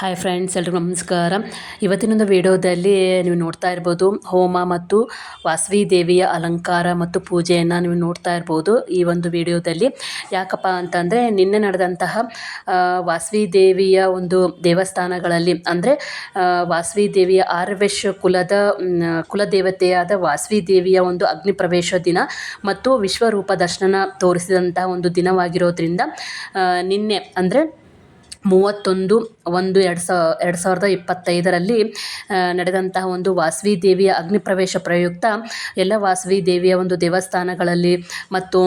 Hi friends ಎಲ್ರಿಗೂ ನಮಸ್ಕಾರ. ಇವತ್ತಿನೊಂದು ವಿಡಿಯೋದಲ್ಲಿ ನೀವು ನೋಡ್ತಾ ಇರ್ಬೋದು, ಹೋಮ ಮತ್ತು ವಾಸವಿ ದೇವಿಯ ಅಲಂಕಾರ ಮತ್ತು ಪೂಜೆಯನ್ನು ನೀವು ನೋಡ್ತಾ ಇರ್ಬೋದು ಈ ಒಂದು ವಿಡಿಯೋದಲ್ಲಿ. ಯಾಕಪ್ಪ ಅಂತಂದರೆ, ನಿನ್ನೆ ನಡೆದಂತಹ ವಾಸವಿ ದೇವಿಯ ಒಂದು ದೇವಸ್ಥಾನಗಳಲ್ಲಿ, ಅಂದರೆ ವಾಸವಿ ದೇವಿಯ ಆರ್ವೇಶ ಕುಲದ ಕುಲದೇವತೆಯಾದ ವಾಸವಿ ದೇವಿಯ ಒಂದು ಅಗ್ನಿ ಪ್ರವೇಶ ದಿನ ಮತ್ತು ವಿಶ್ವರೂಪ ದರ್ಶನ ತೋರಿಸಿದಂತಹ ಒಂದು ದಿನವಾಗಿರೋದ್ರಿಂದ ನಿನ್ನೆ, ಅಂದರೆ ಮೂವತ್ತೊಂದು ಒಂದು ಎರಡು ಸಾ, ಎರಡು ಸಾವಿರದ ಇಪ್ಪತ್ತೈದರಲ್ಲಿ ನಡೆದಂತಹ ಒಂದು ವಾಸವಿ ದೇವಿಯ ಅಗ್ನಿಪ್ರವೇಶ ಪ್ರಯುಕ್ತ ಎಲ್ಲ ವಾಸವಿ ದೇವಿಯ ಒಂದು ದೇವಸ್ಥಾನಗಳಲ್ಲಿ ಮತ್ತು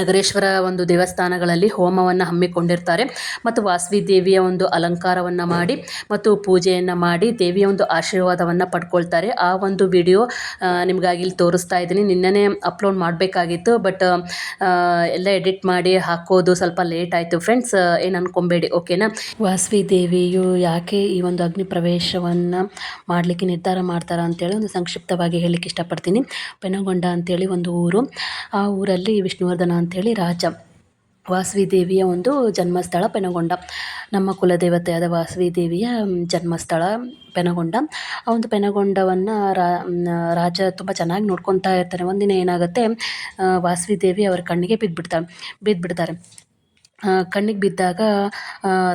ನಗರೇಶ್ವರ ಒಂದು ದೇವಸ್ಥಾನಗಳಲ್ಲಿ ಹೋಮವನ್ನು ಹಮ್ಮಿಕೊಂಡಿರ್ತಾರೆ ಮತ್ತು ವಾಸವಿ ದೇವಿಯ ಒಂದು ಅಲಂಕಾರವನ್ನು ಮಾಡಿ ಮತ್ತು ಪೂಜೆಯನ್ನು ಮಾಡಿ ದೇವಿಯ ಒಂದು ಆಶೀರ್ವಾದವನ್ನು ಪಡ್ಕೊಳ್ತಾರೆ. ಆ ಒಂದು ವಿಡಿಯೋ ನಿಮಗಾಗಿ ಇಲ್ಲಿ ತೋರಿಸ್ತಾ ಇದ್ದೀನಿ. ನಿನ್ನೆನೇ ಅಪ್ಲೋಡ್ ಮಾಡಬೇಕಾಗಿತ್ತು, ಬಟ್ ಎಲ್ಲ ಎಡಿಟ್ ಮಾಡಿ ಹಾಕೋದು ಸ್ವಲ್ಪ ಲೇಟ್ ಆಯಿತು ಫ್ರೆಂಡ್ಸ್. ಏನು ಅನ್ಕೊಬೇಡಿ, ಓಕೆನಾ? ವಾಸವಿ ದೇವಿಯು ಯಾಕೆ ಈ ಒಂದು ಅಗ್ನಿ ಪ್ರವೇಶವನ್ನು ಮಾಡಲಿಕ್ಕೆ ನಿರ್ಧಾರ ಮಾಡ್ತಾರ ಅಂತೇಳಿ ಒಂದು ಸಂಕ್ಷಿಪ್ತವಾಗಿ ಹೇಳಲಿಕ್ಕೆ ಇಷ್ಟಪಡ್ತೀನಿ. ಪೆನಗೊಂಡ ಅಂತೇಳಿ ಒಂದು ಊರು. ಆ ಊರಲ್ಲಿ ವಿಷ್ಣುವರ್ಧನ ಅಂತೇಳಿ ರಾಜ. ವಾಸವಿ ದೇವಿಯ ಒಂದು ಜನ್ಮಸ್ಥಳ ಪೆನಗೊಂಡ. ನಮ್ಮ ಕುಲದೇವತೆಯಾದ ವಾಸವಿ ದೇವಿಯ ಜನ್ಮಸ್ಥಳ ಪೆನಗೊಂಡ. ಆ ಒಂದು ಪೆನಗೊಂಡವನ್ನು ರಾಜ ತುಂಬ ಚೆನ್ನಾಗಿ ನೋಡ್ಕೊತಾ ಇರ್ತಾನೆ. ಒಂದಿನ ಏನಾಗುತ್ತೆ ವಾಸವಿ ದೇವಿ ಅವರ ಕಣ್ಣಿಗೆ ಬಿದ್ದುಬಿಡ್ತಾಳೆ ಬಿದ್ದುಬಿಡ್ತಾರೆ ಕಣ್ಣಿಗೆ ಬಿದ್ದಾಗ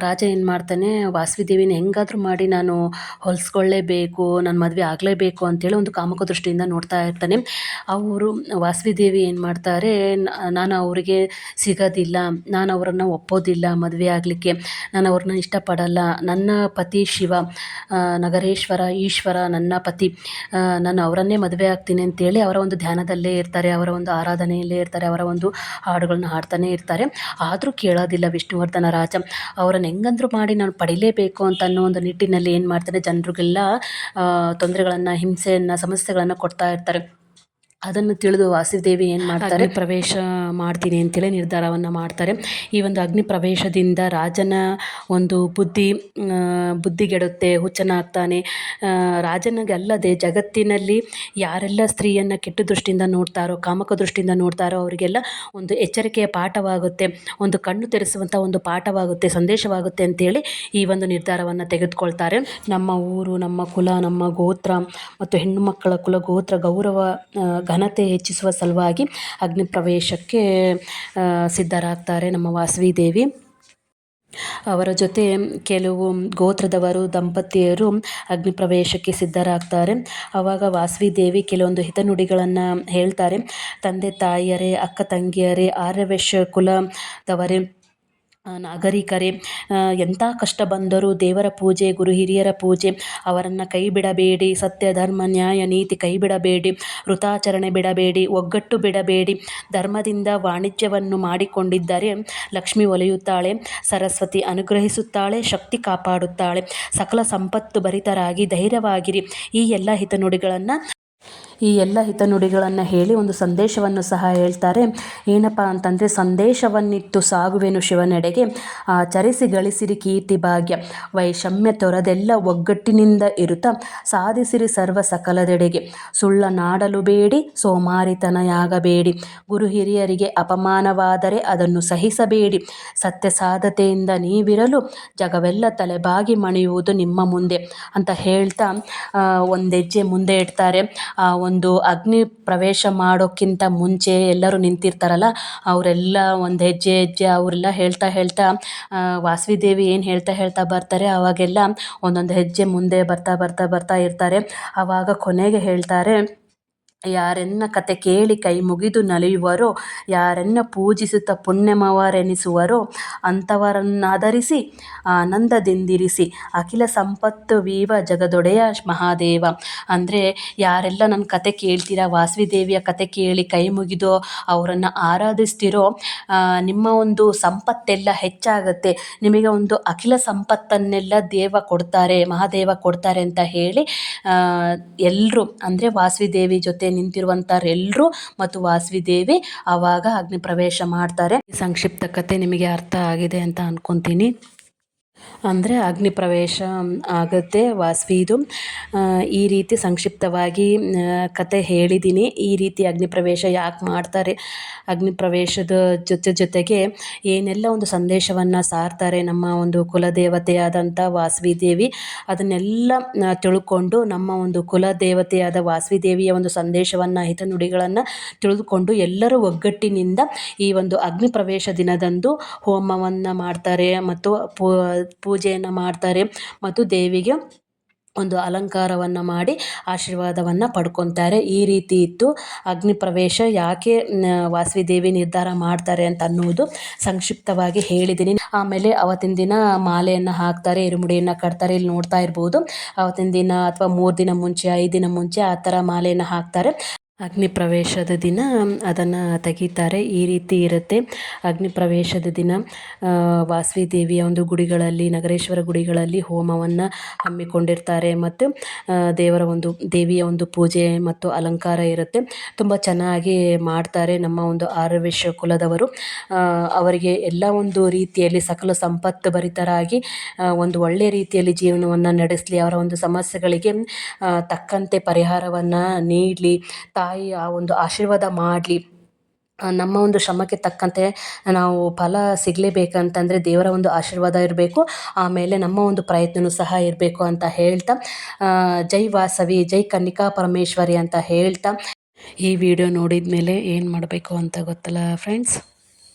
ರಾಜ ಏನು ಮಾಡ್ತಾನೆ, ವಾಸವಿ ದೇವಿನ ಹೆಂಗಾದ್ರೂ ಮಾಡಿ ನಾನು ಹೊಲಿಸ್ಕೊಳ್ಳೇಬೇಕು ನನ್ನ ಮದುವೆ ಆಗಲೇಬೇಕು ಅಂತೇಳಿ ಒಂದು ಕಾಮಕ ದೃಷ್ಟಿಯಿಂದ ನೋಡ್ತಾ ಇರ್ತಾನೆ. ಅವರು, ವಾಸವಿ ದೇವಿ ಏನು ಮಾಡ್ತಾರೆ ನಾನು ಅವರಿಗೆ ಸಿಗೋದಿಲ್ಲ, ನಾನು ಅವರನ್ನು ಒಪ್ಪೋದಿಲ್ಲ ಮದುವೆ ಆಗಲಿಕ್ಕೆ, ನಾನು ಅವ್ರನ್ನ ಇಷ್ಟಪಡಲ್ಲ, ನನ್ನ ಪತಿ ಶಿವ ನಗರೇಶ್ವರ, ಈಶ್ವರ, ನನ್ನ ಪತಿ ನಾನು ಅವರನ್ನೇ ಮದುವೆ ಆಗ್ತೀನಿ ಅಂತೇಳಿ ಅವರ ಒಂದು ಧ್ಯಾನದಲ್ಲೇ ಇರ್ತಾರೆ, ಅವರ ಒಂದು ಆರಾಧನೆಯಲ್ಲೇ ಇರ್ತಾರೆ, ಅವರ ಒಂದು ಹಾಡುಗಳನ್ನ ಹಾಡ್ತಾನೆ ಇರ್ತಾರೆ. ಆದರೂ ಕೇಳೋದಿಲ್ಲ ವಿಷ್ಣುವರ್ಧನ ರಾಜ. ಅವರನ್ನು ಹೆಂಗಂದ್ರೂ ಮಾಡಿ ನಾನು ಪಡಿಲೇಬೇಕು ಅಂತ ಅನ್ನೋ ಒಂದು ನಿಟ್ಟಿನಲ್ಲಿ ಏನು ಮಾಡ್ತಾರೆ? ಜನರಿಗೆಲ್ಲ ತೊಂದರೆಗಳನ್ನು, ಹಿಂಸೆಯನ್ನು, ಸಮಸ್ಯೆಗಳನ್ನು ಕೊಡ್ತಾ ಇರ್ತಾರೆ. ಅದನ್ನು ತಿಳಿದು ವಾಸುದೇವಿ ಏನು ಮಾಡ್ತಾರೆ? ಪ್ರವೇಶ ಮಾಡ್ತೀನಿ ಅಂತೇಳಿ ನಿರ್ಧಾರವನ್ನು ಮಾಡ್ತಾರೆ. ಈ ಒಂದು ಅಗ್ನಿ ಪ್ರವೇಶದಿಂದ ರಾಜನ ಒಂದು ಬುದ್ಧಿ ಬುದ್ಧಿಗೆಡುತ್ತೆ, ಹುಚ್ಚನಾಗ್ತಾನೆ. ರಾಜನಿಗಲ್ಲದೆ ಜಗತ್ತಿನಲ್ಲಿ ಯಾರೆಲ್ಲ ಸ್ತ್ರೀಯನ್ನು ಕೆಟ್ಟ ದೃಷ್ಟಿಯಿಂದ ನೋಡ್ತಾರೋ, ಕಾಮಕ ದೃಷ್ಟಿಯಿಂದ ನೋಡ್ತಾರೋ, ಅವರಿಗೆಲ್ಲ ಒಂದು ಎಚ್ಚರಿಕೆಯ ಪಾಠವಾಗುತ್ತೆ, ಒಂದು ಕಣ್ಣು ತೆರೆಸುವಂಥ ಒಂದು ಪಾಠವಾಗುತ್ತೆ, ಸಂದೇಶವಾಗುತ್ತೆ ಅಂತೇಳಿ ಈ ಒಂದು ನಿರ್ಧಾರವನ್ನು ತೆಗೆದುಕೊಳ್ತಾರೆ. ನಮ್ಮ ಊರು, ನಮ್ಮ ಕುಲ, ನಮ್ಮ ಗೋತ್ರ ಮತ್ತು ಹೆಣ್ಣು ಮಕ್ಕಳ ಕುಲ, ಗೋತ್ರ, ಗೌರವ ಘನತೆ ಹೆಚ್ಚಿಸುವ ಸಲುವಾಗಿ ಅಗ್ನಿ ಪ್ರವೇಶಕ್ಕೆ ಸಿದ್ಧರಾಗ್ತಾರೆ ನಮ್ಮ ವಾಸವಿ ದೇವಿ ಅವರ ಜೊತೆ ಕೆಲವು ಗೋತ್ರದವರು, ದಂಪತಿಯರು ಅಗ್ನಿ ಪ್ರವೇಶಕ್ಕೆ ಸಿದ್ಧರಾಗ್ತಾರೆ. ಆವಾಗ ವಾಸವಿ ದೇವಿ ಕೆಲವೊಂದು ಹಿತನುಡಿಗಳನ್ನು ಹೇಳ್ತಾರೆ. ತಂದೆ ತಾಯಿಯರೇ, ಅಕ್ಕ ತಂಗಿಯರೇ ಆರ್ಯವೇಶ ಕುಲದವರೇ ನಾಗರಿಕರೇ ಎಂಥ ಕಷ್ಟ ಬಂದರೂ ದೇವರ ಪೂಜೆ, ಗುರು ಹಿರಿಯರ ಪೂಜೆ, ಅವರನ್ನು ಕೈ ಬಿಡಬೇಡಿ, ಸತ್ಯ, ಧರ್ಮ, ನ್ಯಾಯ, ನೀತಿ ಕೈ ಬಿಡಬೇಡಿ ವೃತಾಚರಣೆ ಬಿಡಬೇಡಿ, ಒಗ್ಗಟ್ಟು ಬಿಡಬೇಡಿ, ಧರ್ಮದಿಂದ ವಾಣಿಜ್ಯವನ್ನು ಮಾಡಿಕೊಂಡಿದ್ದರೆ ಲಕ್ಷ್ಮಿ ಒಲಿಯುತ್ತಾಳೆ, ಸರಸ್ವತಿ ಅನುಗ್ರಹಿಸುತ್ತಾಳೆ, ಶಕ್ತಿ ಕಾಪಾಡುತ್ತಾಳೆ, ಸಕಲ ಸಂಪತ್ತು ಭರಿತರಾಗಿ ಧೈರ್ಯವಾಗಿರಿ, ಈ ಎಲ್ಲ ಹಿತನುಡಿಗಳನ್ನು ಈ ಎಲ್ಲ ಹಿತನುಡಿಗಳನ್ನು ಹೇಳಿ ಒಂದು ಸಂದೇಶವನ್ನು ಸಹ ಹೇಳ್ತಾರೆ. ಏನಪ್ಪ ಅಂತಂದರೆ ಸಂದೇಶವನ್ನಿತ್ತು ಸಾಗುವೆನು ಶಿವನೆಡೆಗೆ. ಆಚರಿಸಿ ಗಳಿಸಿರಿ ಕೀರ್ತಿ ಭಾಗ್ಯ. ವೈಷಮ್ಯ ತೊರೆದೆಲ್ಲ ಒಗ್ಗಟ್ಟಿನಿಂದ ಇರುತ್ತ. ಸಾಧಿಸಿರಿ ಸರ್ವ ಸಕಲದೆಡೆಗೆ. ಸುಳ್ಳ ನಾಡಲು ಬೇಡಿ, ಸೋಮಾರಿತನಯಾಗಬೇಡಿ. ಗುರು ಹಿರಿಯರಿಗೆ ಅಪಮಾನವಾದರೆ ಅದನ್ನು ಸಹಿಸಬೇಡಿ. ಸತ್ಯ ಸಾಧತೆಯಿಂದ ನೀವಿರಲು, ಜಗವೆಲ್ಲ ತಲೆಬಾಗಿ ಮಣಿಯುವುದು ನಿಮ್ಮ ಮುಂದೆ. ಅಂತ ಹೇಳ್ತಾ ಒಂದು ಹೆಜ್ಜೆ ಮುಂದೆ ಇಡ್ತಾರೆ. ಆ ಒಂದು ಅಗ್ನಿ ಪ್ರವೇಶ ಮಾಡೋಕ್ಕಿಂತ ಮುಂಚೆ ಎಲ್ಲರೂ ನಿಂತಿರ್ತಾರಲ್ಲ, ಅವರೆಲ್ಲ ಒಂದು ಹೆಜ್ಜೆ ಹೆಜ್ಜೆ ಅವರೆಲ್ಲ ಹೇಳ್ತಾ ಹೇಳ್ತಾ ವಾಸವಿ ದೇವಿ ಏನು ಹೇಳ್ತಾ ಹೇಳ್ತಾ ಬರ್ತಾರೆ, ಅವಾಗೆಲ್ಲ ಒಂದೊಂದು ಹೆಜ್ಜೆ ಮುಂದೆ ಬರ್ತಾ ಬರ್ತಾ ಬರ್ತಾ ಇರ್ತಾರೆ. ಆವಾಗ ಕೊನೆಗೆ ಹೇಳ್ತಾರೆ ಯಾರೆನ್ನ ಕತೆ ಕೇಳಿ ಕೈ ಮುಗಿದು ನಲಿಯುವರೋ, ಯಾರೆನ್ನ ಪೂಜಿಸುತ್ತ ಪುಣ್ಯಮವರೆನಿಸುವರೋ ಅಂಥವರನ್ನಾಧರಿಸಿ ಆನಂದದಿಂದಿರಿಸಿ, ಅಖಿಲ ಸಂಪತ್ತು ವೀವ ಜಗದೊಡೆಯ ಮಹಾದೇವ. ಅಂದರೆ, ಯಾರೆಲ್ಲ ನನ್ನ ಕತೆ ಕೇಳ್ತೀರಾ ವಾಸವಿ ದೇವಿಯ ಕತೆ ಕೇಳಿ ಕೈ ಮುಗಿದೋ, ಅವರನ್ನು ಆರಾಧಿಸ್ತಿರೋ ನಿಮ್ಮ ಒಂದು ಸಂಪತ್ತೆಲ್ಲ ಹೆಚ್ಚಾಗುತ್ತೆ, ನಿಮಗೆ ಒಂದು ಅಖಿಲ ಸಂಪತ್ತನ್ನೆಲ್ಲ ದೇವ ಕೊಡ್ತಾರೆ, ಮಹಾದೇವ ಕೊಡ್ತಾರೆ ಅಂತ ಹೇಳಿ ಎಲ್ಲರೂ ಅಂದರೆ ವಾಸವಿ ದೇವಿ ಜೊತೆ ನಿಂತಿರುವಂಥವ್ರೆಲ್ಲರೂ ಮತ್ತು ವಾಸವಿ ದೇವಿ ಆವಾಗ ಅಗ್ನಿ ಪ್ರವೇಶ ಮಾಡ್ತಾರೆ ಸಂಕ್ಷಿಪ್ತ ಕತೆ ನಿಮಗೆ ಅರ್ಥ ಆಗಿದೆ ಅಂತ ಅನ್ಕೊತೀನಿ. ಅಂದರೆ ಅಗ್ನಿ ಪ್ರವೇಶ ಆಗುತ್ತೆ, ವಾಸ್ವಿದು. ಈ ರೀತಿ ಸಂಕ್ಷಿಪ್ತವಾಗಿ ಕತೆ ಹೇಳಿದ್ದೀನಿ ಈ ರೀತಿ ಅಗ್ನಿ ಪ್ರವೇಶ ಯಾಕೆ ಮಾಡ್ತಾರೆ? ಅಗ್ನಿ ಪ್ರವೇಶದ ಜೊತೆ ಜೊತೆಗೆ ಏನೆಲ್ಲ ಒಂದು ಸಂದೇಶವನ್ನು ಸಾರ್ತಾರೆ ನಮ್ಮ ಒಂದು ಕುಲದೇವತೆಯಾದಂಥ ವಾಸವಿ ದೇವಿ ಅದನ್ನೆಲ್ಲ ತಿಳ್ಕೊಂಡು ನಮ್ಮ ಒಂದು ಕುಲದೇವತೆಯಾದ ವಾಸವಿ ದೇವಿಯ ಒಂದು ಸಂದೇಶವನ್ನು ಹಿತನುಡಿಗಳನ್ನು ತಿಳಿದುಕೊಂಡು ಎಲ್ಲರೂ ಒಗ್ಗಟ್ಟಿನಿಂದ ಈ ಒಂದು ಅಗ್ನಿ ಪ್ರವೇಶ ದಿನದಂದು ಹೋಮವನ್ನು ಮಾಡ್ತಾರೆ. ಮತ್ತು ಪೂ ಪೂಜೆಯನ್ನು ಮಾಡ್ತಾರೆ ಮತ್ತು ದೇವಿಗೆ ಒಂದು ಅಲಂಕಾರವನ್ನು ಮಾಡಿ ಆಶೀರ್ವಾದವನ್ನು ಪಡ್ಕೊತಾರೆ. ಈ ರೀತಿ ಇತ್ತು. ಅಗ್ನಿ ಪ್ರವೇಶ ಯಾಕೆ ವಾಸವಿ ದೇವಿ ನಿರ್ಧಾರ ಮಾಡ್ತಾರೆ ಅಂತ ಅನ್ನುವುದು ಸಂಕ್ಷಿಪ್ತವಾಗಿ ಹೇಳಿದ್ದೀನಿ. ಆಮೇಲೆ ಅವತ್ತಿನ ದಿನ ಮಾಲೆಯನ್ನು ಹಾಕ್ತಾರೆ, ಇರುಮುಡಿಯನ್ನು ಕಟ್ತಾರೆ, ಇಲ್ಲಿ ನೋಡ್ತಾ ಇರ್ಬೋದು. ಅವತ್ತಿನ ದಿನ ಅಥವಾ ಮೂರು ದಿನ ಮುಂಚೆ, ಐದು ದಿನ ಮುಂಚೆ ಆ ಥರ ಮಾಲೆಯನ್ನು ಹಾಕ್ತಾರೆ. ಅಗ್ನಿ ಪ್ರವೇಶದ ದಿನ ಅದನ್ನು ತೆಗಿತಾರೆ. ಈ ರೀತಿ ಇರುತ್ತೆ ಅಗ್ನಿ ಪ್ರವೇಶದ ದಿನ. ವಾಸವಿ ದೇವಿಯ ಒಂದು ಗುಡಿಗಳಲ್ಲಿ, ನಗರೇಶ್ವರ ಗುಡಿಗಳಲ್ಲಿ ಹೋಮವನ್ನು ಹಮ್ಮಿಕೊಂಡಿರ್ತಾರೆ. ಮತ್ತು ದೇವರ ಒಂದು, ದೇವಿಯ ಒಂದು ಪೂಜೆ ಮತ್ತು ಅಲಂಕಾರ ಇರುತ್ತೆ. ತುಂಬ ಚೆನ್ನಾಗಿ ಮಾಡ್ತಾರೆ ನಮ್ಮ ಒಂದು ಆರ್ಯವೇಶ ಕುಲದವರು. ಅವರಿಗೆ ಎಲ್ಲ ಒಂದು ರೀತಿಯಲ್ಲಿ ಸಕಲ ಸಂಪತ್ತು ಭರಿತರಾಗಿ ಒಂದು ಒಳ್ಳೆಯ ರೀತಿಯಲ್ಲಿ ಜೀವನವನ್ನು ನಡೆಸಲಿ. ಅವರ ಒಂದು ಸಮಸ್ಯೆಗಳಿಗೆ ತಕ್ಕಂತೆ ಪರಿಹಾರವನ್ನು ನೀಡಲಿ. ತಾಯಿ ಆ ಒಂದು ಆಶೀರ್ವಾದ ಮಾಡಲಿ. ನಮ್ಮ ಒಂದು ಶ್ರಮಕ್ಕೆ ತಕ್ಕಂತೆ ನಾವು ಫಲ ಸಿಗಲೇಬೇಕಂತಂದರೆ ದೇವರ ಒಂದು ಆಶೀರ್ವಾದ ಇರಬೇಕು. ಆಮೇಲೆ ನಮ್ಮ ಒಂದು ಪ್ರಯತ್ನವೂ ಸಹ ಇರಬೇಕು ಅಂತ ಹೇಳ್ತಾ ಜೈ ವಾಸವಿ, ಜೈ ಕನ್ನಿಕಾ ಪರಮೇಶ್ವರಿ ಅಂತ ಹೇಳ್ತಾ. ಈ ವಿಡಿಯೋ ನೋಡಿದ ಮೇಲೆ ಏನು ಮಾಡಬೇಕು ಅಂತ ಗೊತ್ತಲ್ಲ ಫ್ರೆಂಡ್ಸ್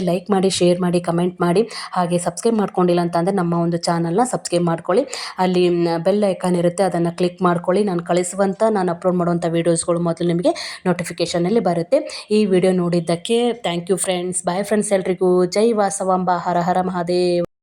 ಲೈಕ್ ಮಾಡಿ ಶೇರ್ ಮಾಡಿ ಕಮೆಂಟ್ ಮಾಡಿ. ಹಾಗೆ ಸಬ್ಸ್ಕ್ರೈಬ್ ಮಾಡ್ಕೊಂಡಿಲ್ಲ ಅಂತಂದರೆ ನಮ್ಮ ಒಂದು ಚಾನಲ್ನ ಸಬ್ಸ್ಕ್ರೈಬ್ ಮಾಡ್ಕೊಳ್ಳಿ. ಅಲ್ಲಿ ಬೆಲ್ ಐಕಾನ್ ಇರುತ್ತೆ, ಅದನ್ನು ಕ್ಲಿಕ್ ಮಾಡ್ಕೊಳ್ಳಿ. ನಾನು ಕಳಿಸುವಂಥ ನಾನು ಅಪ್ಲೋಡ್ ಮಾಡುವಂಥ ವೀಡಿಯೋಸ್ಗಳು ಮೊದಲು ನಿಮಗೆ ನೋಟಿಫಿಕೇಷನಲ್ಲಿ ಬರುತ್ತೆ. ಈ ವಿಡಿಯೋ ನೋಡಿದ್ದಕ್ಕೆ thank you friends bye friends ಎಲ್ರಿಗೂ. ಜೈ ವಾಸವಾಂಬ ಹರ ಹರ ಮಹಾದೇವ್.